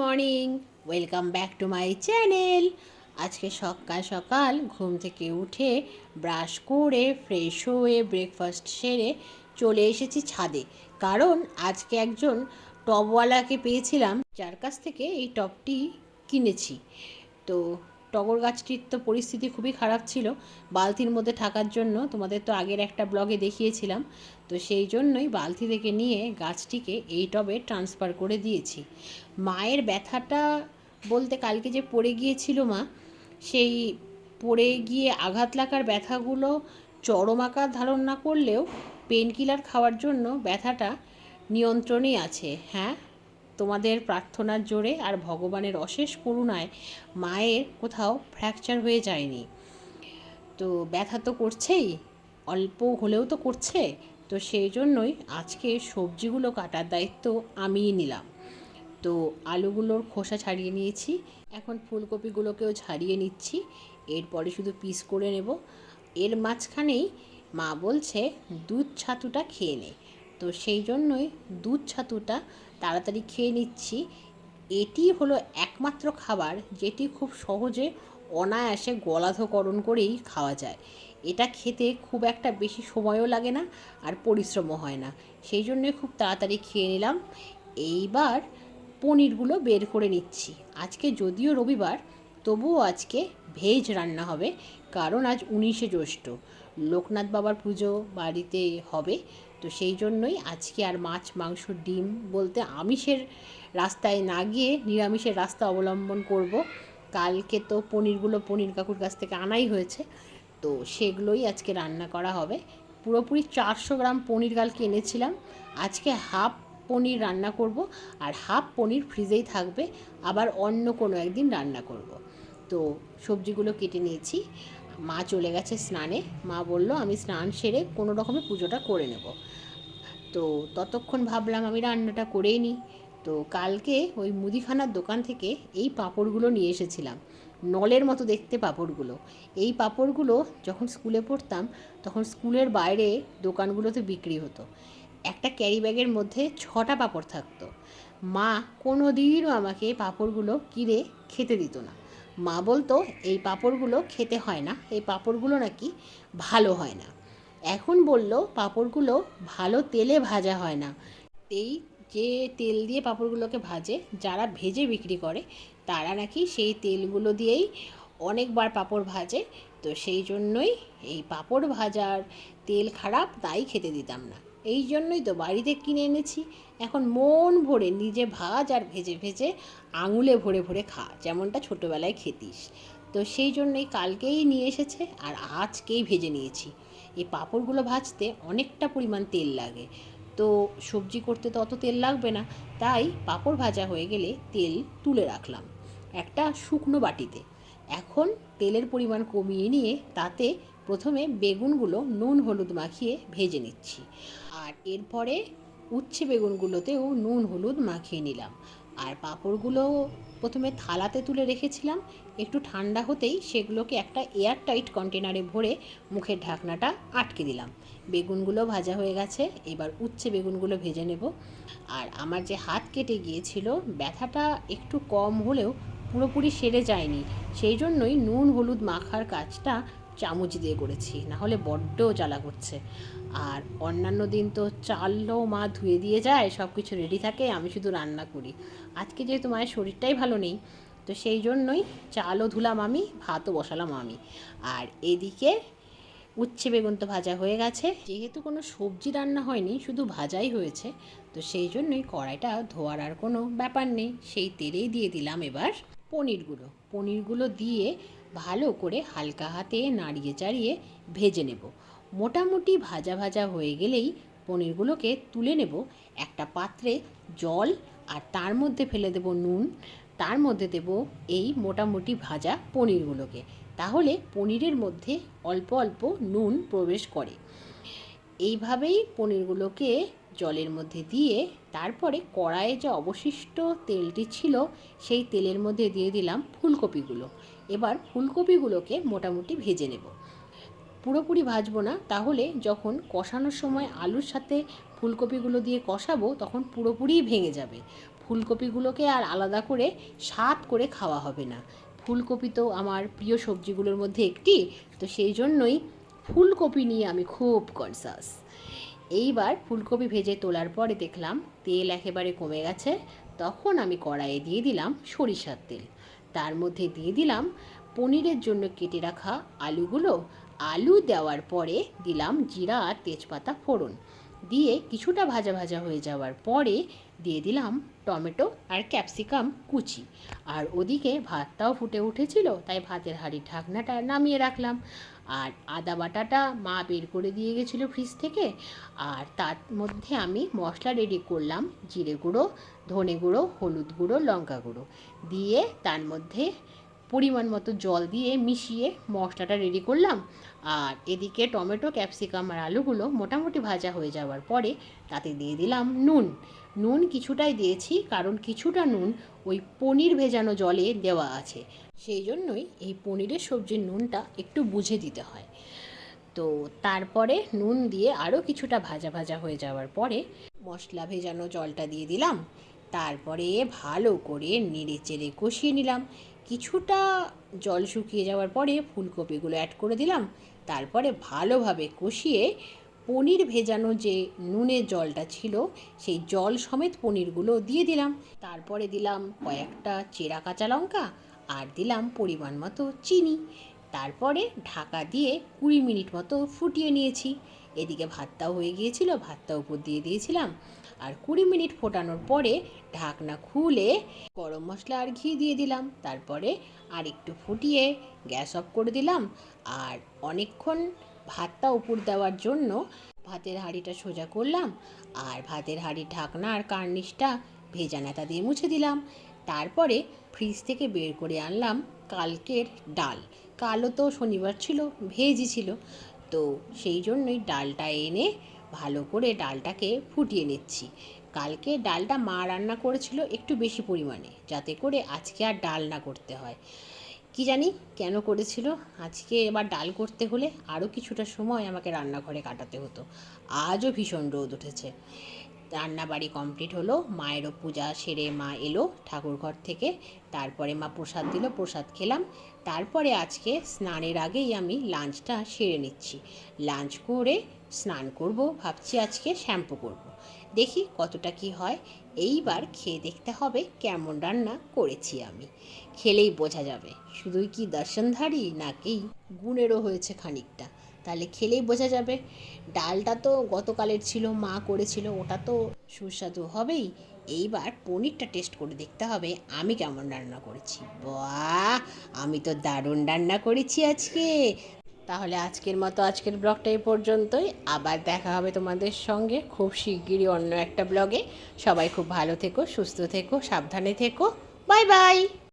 Morning welcome back to my channel আজকে সকাল সকাল ঘুম থেকে উঠে ব্রাশ করে ফ্রেশ হয়ে ব্রেকফাস্ট সেরে চলে এসেছি ছাদে। কারণ আজকে একজন টবওয়ালাকে পেয়েছিলাম, যার কাছ থেকে এই টবটি কিনেছি। তো টগর গাছটির তো পরিস্থিতি খুবই খারাপ ছিল, বালতির মধ্যে থাকার জন্য তোমাদের তো আগের একটা ব্লগে দেখিয়েছিলাম। তো সেই জন্যই বালতি থেকে নিয়ে গাছটিকে এই টবে ট্রান্সফার করে দিয়েছি। মায়ের ব্যথাটা বলতে কালকে যে পড়ে গিয়েছিল মা, সেই পড়ে গিয়ে আঘাত লাগার ব্যথাগুলো চরম আকার ধারণ না করলেও পেন কিলার খাওয়ার জন্য ব্যথাটা নিয়ন্ত্রণেই আছে। হ্যাঁ তোমাদের প্রার্থনার জোরে আর ভগবানের অশেষ করুণায় মায়ের কোথাও ফ্র্যাকচার হয়ে যায়নি। তো ব্যথা তো করছেই, অল্প হলেও তো করছে, তো সেই জন্যই আজকে সবজিগুলো কাটার দায়িত্ব আমিই নিলাম। তো আলুগুলোর খোসা ছাড়িয়ে নিয়েছি। এখন ফুলকপিগুলোকেও ছাড়িয়ে নিচ্ছি। এরপরে শুধু পিস করে নেব। এর মাঝখানেই মা বলছে, দুধ ছাতুটা খেয়ে নে। তো সেই জন্যই দুধ ছাতুটা তাড়াতাড়ি খেয়ে নিচ্ছি। এটি হলো একমাত্র খাবার যেটি খুব সহজে অনায়াসে গলাধকরণ করেই খাওয়া যায়। এটা খেতে খুব একটা বেশি সময়ও লাগে না আর পরিশ্রমও হয় না। সেই জন্যই খুব তাড়াতাড়ি খেয়ে নিলাম। এইবার পনিরগুলো বের করে নিচ্ছি। আজকে যদিও রবিবার, তবুও আজকে ভেজ রান্না হবে, কারণ আজ উনিশে জ্যৈষ্ঠ। লোকনাথ বাবার পুজো বাড়িতে হবে, তো সেই জন্যই আজকে আর মাছ, মাংস, ডিম বলতে আমিষের রাস্তায় না গিয়ে নিরামিষের রাস্তা অবলম্বন করব। কালকে তো পনিরগুলো পনির কাকুর কাছ থেকে আনাই হয়েছে, তো সেগুলোই আজকে রান্না করা হবে। পুরোপুরি চারশো গ্রাম পনির কালকে এনেছিলাম। আজকে হাফ পনির রান্না করব আর হাফ পনির ফ্রিজেই থাকবে, আবার অন্য কোনো একদিন রান্না করব। তো সবজিগুলো কেটে নিয়েছি, মা চলে গেছে স্নানে, মা বলল আমি স্নান সেরে কোনো রকমে পুজোটা করে নেব। তো ততক্ষণ ভাবলাম আমি রান্নাটা করেই নিই। তো কালকে ওই মুদিখানার দোকান থেকে এই পাঁপড়গুলো নিয়ে এসেছিলাম, নলের মতো দেখতে পাঁপড়গুলো। এই পাঁপড়গুলো যখন স্কুলে পড়তাম, তখন স্কুলের বাইরে দোকানগুলোতে বিক্রি হতো। একটা ক্যারি ব্যাগের মধ্যে ছটা পাঁপড় থাকতো। মা কোনো দিনও আমাকে পাঁপড়গুলো কিনে খেতে দিত না। মা বলতো, এই পাঁপড়গুলো খেতে হয় না, এই পাঁপড়গুলো নাকি ভালো হয় না। এখন বলল, পাঁপড়গুলো ভালো তেলে ভাজা হয় না। এই যে তেল দিয়ে পাঁপড়গুলোকে ভাজে, যারা ভেজে বিক্রি করে, তারা নাকি সেই তেলগুলো দিয়েই অনেকবার পাঁপড় ভাজে। তো সেই জন্যই এই পাঁপড় ভাজার তেল খারাপ, তাই খেতে দিতাম না। এই জন্যই তো বাড়িতে কিনে এনেছি। এখন মন ভরে নিজে ভাজ আর ভেজে ভেজে আঙুলে ভরে ভরে খা, যেমনটা ছোটোবেলায় খেতিস। তো সেই জন্যই কালকেই নিয়ে এসেছে আর আজকেই ভেজে নিয়েছি। এই পাঁপড়গুলো ভাজতে অনেকটা পরিমাণ তেল লাগে। তো সবজি করতে তো অত তেল লাগবে না, তাই পাঁপড় ভাজা হয়ে গেলে তেল তুলে রাখলাম। একটা শুকনো বাটিতে। এখন তেলের পরিমাণ কমিয়ে নিয়ে তাতে প্রথমে বেগুনগুলো নুন হলুদ মাখিয়ে ভেজে নিচ্ছি। আর এরপরে উচ্ছে বেগুনগুলোতেও নুন, হলুদ মাখিয়ে নিলাম। আর পাঁপড়গুলো প্রথমে থালাতে তুলে রেখেছিলাম। একটু ঠান্ডা হতেই সেগুলোকে একটা এয়ার টাইট কন্টেনারে ভরে মুখের ঢাকনাটা আটকে দিলাম। বেগুনগুলো ভাজা হয়ে গেছে, এবার উচ্ছে বেগুনগুলো ভেজে নেব। আর আমার যে হাত কেটে গিয়েছিল, ব্যথাটা একটু কম হলেও পুরোপুরি সেরে যায়নি। সেই জন্যই নুন, হলুদ মাখার কাজটা চামচ দিয়ে করেছি না হলে বড্ড জ্বালা করছে। আর অন্যান্য দিন তো চালও মা ধুয়ে দিয়ে যায় সব কিছু রেডি থাকে, আমি শুধু রান্না করি। আজকে যেহেতু মায়ের শরীরটাই ভালো নেই, তো সেই জন্যই চালও ধুলাম আমি, ভাতও বসালাম আমি। আর এদিকে উচ্ছে বেগুন তো ভাজা হয়ে গেছে। যেহেতু কোনো সবজি রান্না হয়নি, শুধু ভাজাই হয়েছে, তো সেই জন্যই কড়াইটা ধোয়ার আর কোনো ব্যাপার নেই। সেই তেলেই দিয়ে দিলাম এবার পনিরগুলো। পনিরগুলো দিয়ে ভালো করে হালকা হাতে নাড়িয়ে চাড়িয়ে ভেজে নেব। মোটামুটি ভাজা ভাজা হয়ে গেলেই পনিরগুলোকে তুলে নেব। একটা পাত্রে জল আর তার মধ্যে ফেলে দেব নুন। তার মধ্যে দেব এই মোটামুটি ভাজা পনিরগুলোকে। তাহলে পনিরের মধ্যে অল্প অল্প নুন প্রবেশ করে। এইভাবেই পনিরগুলোকে জলের মধ্যে দিয়ে তারপরে কড়াইয়ে যে অবশিষ্ট তেলটি ছিল, সেই তেলের মধ্যে দিয়ে দিলাম ফুলকপিগুলো। এবার ফুলকপিগুলোকে মোটামুটি ভেজে নেব। পুরোপুরি ভাজবো না, তাহলে যখন কষানোর সময় আলুর সাথে ফুলকপিগুলো দিয়ে কষাবো, তখন পুরোপুরি ভেঙে যাবে। ফুলকপিগুলোকে আর আলাদা করে স্বাদ করে খাওয়া হবে না। ফুলকপি তো আমার প্রিয় সবজিগুলোর মধ্যে একটি, তো সেই জন্যই ফুলকপি নিয়ে আমি খুব কনসাস এইবার ফুলকপি ভেজে তোলার পরে দেখলাম তেল একেবারে কমে গেছে, তখন আমি কড়াইয়ে দিয়ে দিলাম সরিষার তেল। তার মধ্যে দিয়ে দিলাম পনিরের জন্য কেটে রাখা আলুগুলো। আলু দেওয়ার পরে দিলাম জিরা আর তেজপাতা ফোড়ন। দিয়ে কিছুটা ভাজা ভাজা হয়ে যাওয়ার পরে দিয়ে দিলাম টমেটো আর ক্যাপসিকাম কুচি। আর ওদিকে ভাতটাও ফুটে উঠেছিল, তাই ভাতের হাঁড়ির ঢাকনাটা নামিয়ে রাখলাম। আর আদা বাটাটা মা বের করে দিয়ে গেছিল ফ্রিজ থেকে। আর তার মধ্যে আমি মশলা রেডি করলাম, জিরে গুঁড়ো, ধনে গুঁড়ো, হলুদ গুঁড়ো, লঙ্কা গুঁড়ো। দিয়ে তার মধ্যে পরিমাণ মতো জল দিয়ে মিশিয়ে মশলাটা রেডি করলাম। আর এদিকে টমেটো ক্যাপসিকাম আর আলুগুলো মোটামুটি ভাজা হয়ে যাওয়ার পরে তাতে দিয়ে দিলাম নুন। নুন কিছুটাই দিয়েছি, কারণ কিছুটা নুন ওই পনির ভেজানো জলে দেওয়া আছে। সেই জন্যই এই পনিরের সবজির নুনটা একটু বুঝে দিতে হয়। তো তারপরে নুন দিয়ে আরও কিছুটা ভাজা ভাজা হয়ে যাওয়ার পরে মশলা ভেজানো জলটা দিয়ে দিলাম। তারপরে ভালো করে নেড়ে চেড়ে কষিয়ে নিলাম। কিছুটা জল শুকিয়ে যাওয়ার পরে ফুলকপিগুলো অ্যাড করে দিলাম। তারপরে ভালোভাবে কষিয়ে পনির ভেজানো যে নুনের জলটা ছিল, সেই জল সমেত পনিরগুলো দিয়ে দিলাম। তারপরে দিলাম কয়েকটা চেরা কাঁচা লঙ্কা আর দিলাম পরিমাণ মতো চিনি। তারপরে ঢাকা দিয়ে কুড়ি মিনিট মতো ফুটিয়ে নিয়েছি। এদিকে ভাতটাও হয়ে গিয়েছিল ভাতটা উপর দিয়ে দিয়েছিলাম। আর কুড়ি মিনিট ফোটানোর পরে ঢাকনা খুলে গরম মশলা আর ঘি দিয়ে দিলাম। তারপরে আর একটু ফুটিয়ে গ্যাস অফ করে দিলাম। আর অনেকক্ষণ ভাতটা উপর দেওয়ার জন্য ভাতের হাঁড়িটা সোজা করলাম। আর ভাতের হাঁড়ির ঢাকনা আর কার্নিশটা ভেজা নেতা দিয়ে মুছে দিলাম। তারপরে ফ্রিজ থেকে বের করে আনলাম কালকের ডাল। কালও তো শনিবার ছিল, ভেজই ছিল। তো সেই জন্যই ডালটা এনে ভালো করে ডালটাকে ফুটিয়ে নিচ্ছি। কালকে ডালটা মা রান্না করেছিল একটু বেশি পরিমাণে, যাতে করে আজকে আর ডাল না করতে হয়। কি জানি কেন করেছিল? আজকে এবার ডাল করতে হলে আরও কিছুটা সময় আমাকে রান্নাঘরে কাটাতে হতো। আজও ভীষণ রোদ উঠেছে। রান্নাবাড়ি কমপ্লিট হলো মায়েরও পূজা সেরে মা এলো ঠাকুরঘর থেকে। তারপরে মা প্রসাদ দিল, প্রসাদ খেলাম। তারপরে আজকে স্নানের আগেই আমি লাঞ্চটা সেরে নিচ্ছি। লাঞ্চ করে স্নান করব, ভাবছি আজকে শ্যাম্পু করব। দেখি কতটা কি হয়। এইবার খেয়ে দেখতে হবে কেমন রান্না করেছি আমি। খেলেই বোঝা যাবে, শুধুই কি দর্শনধারী নাকি গুণেরও হয়েছে খানিকটা। তাহলে খেলেই বোঝা যাবে। ডালটা তো গতকালের ছিল, মা করেছিল, ওটা তো সুস্বাদু হবেই। এইবার পনিরটা টেস্ট করে দেখতে হবে আমি কেমন রান্না করেছি। বাহ! আমি তো দারুণ রান্না করেছি আজকে। তাহলে আজকের মতো আজকের ব্লগটা এই পর্যন্তই। আবার দেখা হবে তোমাদের সঙ্গে খুব শিগগিরই অন্য একটা ব্লগে। সবাই খুব ভালো থেকো, সুস্থ থেকো, সাবধানে থেকো। Bye bye!